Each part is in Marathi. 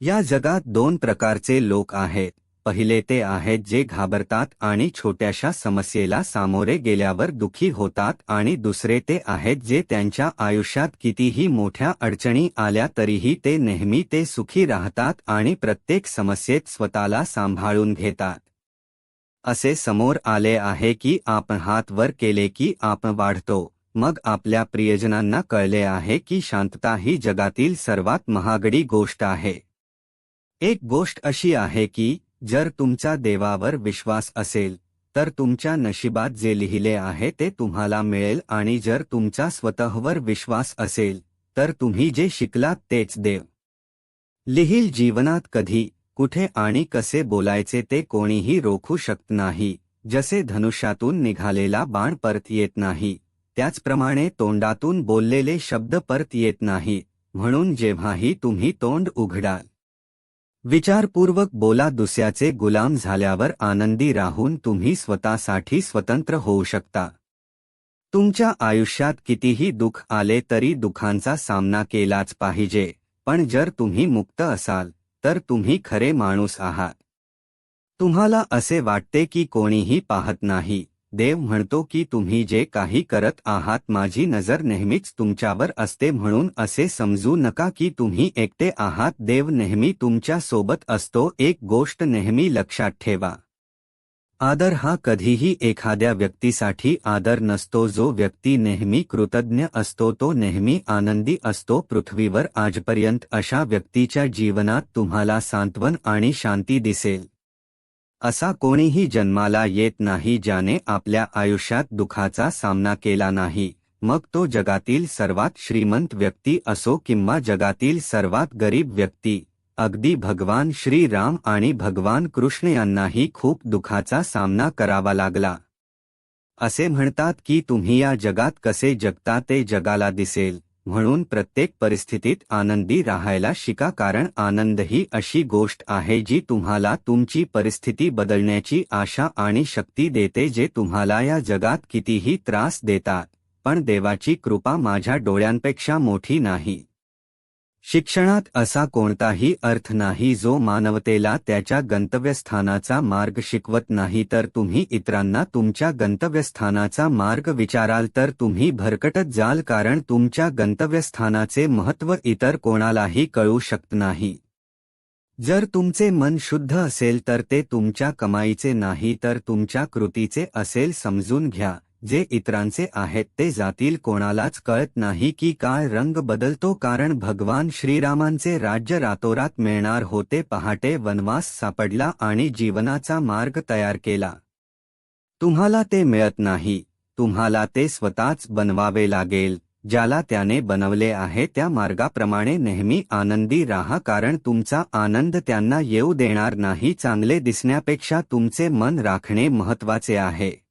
या जगात दोन प्रकारचे लोक आहेत. पहिले ते आहेत जे घाबरतात आणि छोट्याशा समस्येला सामोरे गेल्यावर दुखी होतात आणि दुसरे ते आहेत जे त्यांच्या आयुष्यात कितीही मोठ्या अडचणी आल्या तरीही ते नेहमी ते सुखी राहतात आणि प्रत्येक समस्येत स्वतःला सांभाळून घेतात. असे समोर आले आहे की आपण हात वर केले की आपण वाढतो. मग आपल्या प्रियजनांना कळले आहे की शांतता ही जगातील सर्वात महागडी गोष्ट आहे. एक गोष्ट अशी आहे की जर तुमचा देवावर विश्वास असेल तर तुमच्या नशिबात जे लिहिले आहे ते तुम्हाला मिळेल आणि जर तुमचा स्वतःवर विश्वास असेल तर तुम्ही जे शिकलात तेच देव. लिहिल जीवनात कधी कुठे आणि कसे बोलायचे ते कोणीही रोखू शकत नाही जसे धनुष्यातून निघालेला बाण परत येत नाही त्याचप्रमाणे तोंडातून बोललेले शब्द परत येत नाही म्हणून जेव्हाही तुम्ही तोंड उघडाल विचारपूर्वक बोला दुसऱ्याचे गुलाम झाल्यावर आनंदी राहून तुम्ही स्वतःसाठी स्वतंत्र होऊ शकता. तुमच्या आयुष्यात कितीही दुःख आले तरी दुःखांचा सामना केलाच पाहिजे पण जर तुम्ही मुक्त असाल तर तुम्ही खरे माणूस आहात. तुम्हाला असे वाटते की कोणीही पाहत नाही. देव म्हणतो की तुम्ही जे काही करत आहात माझी नजर नेहमीच तुमच्यावर असते म्हणून असे समजू नका की तुम्ही एकटे आहात. देव नेहमी तुमच्यासोबत असतो. एक गोष्ट नेहमी लक्षात ठेवा. आदर हा कधीही एखाद्या व्यक्तीसाठी आदर नसतो. जो व्यक्ती नेहमी कृतज्ञ असतो तो नेहमी आनंदी असतो. पृथ्वीवर आजपर्यंत अशा व्यक्तीच्या जीवनात तुम्हाला सांत्वन आणि शांती दिसेल. असा कोणीही जन्माला येत नाही ज्याने आपल्या आयुष्यात दुखाचा सामना केला नाही मग तो जगातील सर्वात श्रीमंत व्यक्ती असो किंवा जगातील सर्वात गरीब व्यक्ती. अगदी भगवान श्रीराम आणि भगवान कृष्ण यांनाही खूप दुखाचा सामना करावा लागला. असे म्हणतात की तुम्ही या जगात कसे जगता ते जगाला दिसेल. म्हणून प्रत्येक परिस्थितीत आनंदी राहायला शिका कारण आनंद ही अशी गोष्ट आहे जी तुम्हाला तुमची परिस्थिती बदलण्याची आशा आणि शक्ती देते जे तुम्हाला या जगात कितीही त्रास देतात. पण देवाची कृपा माझ्या डोळ्यांपेक्षा मोठी नाही. शिक्षणात असा कोणताही अर्थ नाही जो मानवतेला त्याच्या गंतव्यस्थानाचा मार्ग शिकवत नाही तर तुम्ही इतरांना तुमच्या गंतव्यस्थानाचा मार्ग विचाराल तर तुम्ही भरकटत जाल कारण तुमच्या गंतव्यस्थानाचे महत्त्व इतर कोणालाही कळू शकत नाही. जर तुमचे मन शुद्ध असेल तर ते तुमच्या कमाईचे नाही तर तुमच्या कृतीचे असेल समजून घ्या. जे इतरांचे आहेत ते जातील कोणालाच कळत नाही की काय रंग बदलतो कारण भगवान श्रीरामांचे राज्य रातोरात मिळणार होते. पहाटे वनवास सापडला आणि जीवनाचा मार्ग तयार केला. तुम्हाला ते मिळत नाही. तुम्हाला ते स्वतःच बनवावे लागेल. ज्याला त्याने बनवले आहे त्या मार्गाप्रमाणे नेहमी आनंदी राहा कारण तुमचा आनंद त्यांना येऊ देणार नाही. चांगले दिसण्यापेक्षा तुमचे मन राखणे महत्त्वाचे आहे.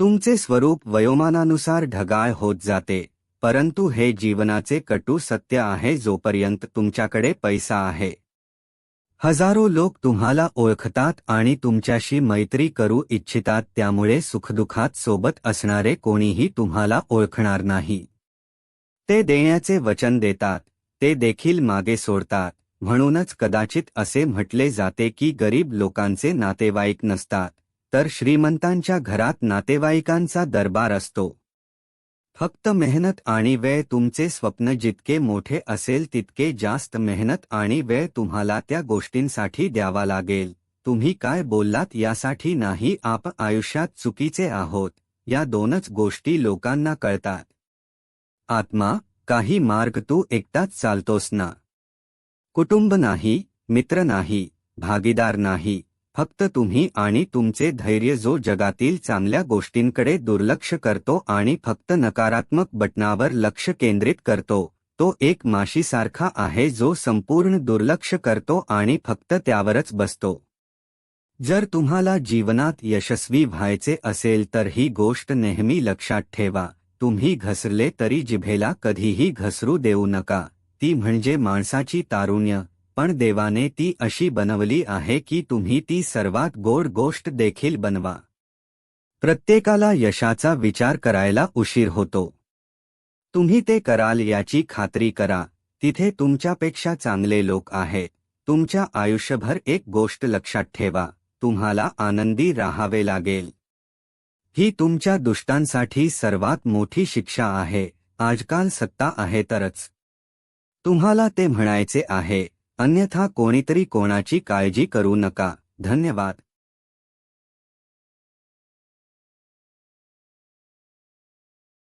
तुमचे स्वरूप वयोमानानुसार ढगाळ होत जाते परंतु हे जीवनाचे कटू सत्य आहे जोपर्यंत तुमच्याकडे पैसा आहे. हजारो लोक तुम्हाला ओळखतात आणि तुमच्याशी मैत्री करू इच्छितात त्यामुळे सुखदुखात सोबत असणारे कोणीही तुम्हाला ओळखणार नाही. ते देण्याचे वचन देतात ते देखील मागे सोडतात म्हणूनच कदाचित असे म्हटले जाते की गरीब लोकांचे नातेवाईक नसतात. तर श्रीमंतांच्या घरात नातेवाईकांचा दरबार असतो. फक्त मेहनत आणि वेळ तुमचे स्वप्न जितके मोठे असेल तितके जास्त मेहनत आणि वेळ तुम्हाला त्या गोष्टींसाठी द्यावा लागेल. तुम्ही काय बोललात यासाठी नाही आप आयुष्यात चुकीचे आहोत. या दोनच गोष्टी लोकांना कळतात. आत्मा काही मार्ग तू एकटाच चालतोस ना. कुटुंब नाही मित्र नाही भागीदार नाही फक्त तुम्ही आणि तुमचे धैर्य जो जगातील चांगल्या गोष्टींकडे दुर्लक्ष करतो आणि फक्त नकारात्मक बटनावर लक्ष केंद्रित करतो तो एक माशीसारखा आहे जो संपूर्ण दुर्लक्ष करतो आणि फक्त त्यावरच बसतो. जर तुम्हाला जीवनात यशस्वी व्हायचे असेल तर ही गोष्ट नेहमी लक्षात ठेवा तुम्ही घसरले तरी जिभेला कधीही घसरू देऊ नका ती म्हणजे माणसाची तारुण्य. पण देवाने ती अशी बनवली आहे की तुम्ही ती सर्वात गोड गोष्ट देखील बनवा. प्रत्येकाला यशाचा विचार करायला उशीर होतो. तुम्ही ते कराल याची खात्री करा तिथे तुमच्यापेक्षा चांगले लोक आहेत. तुमच्या आयुष्यभर एक गोष्ट लक्षात ठेवा तुम्हाला आनंदी राहावे लागेल. ही तुमच्या दुष्टांसाठी सर्वात मोठी शिक्षा आहे आजकाल सत्ता आहे तरच. तुम्हाला ते म्हणायचे आहे अन्यथा कोणीतरी कोणाची काळजी करू नका. धन्यवाद.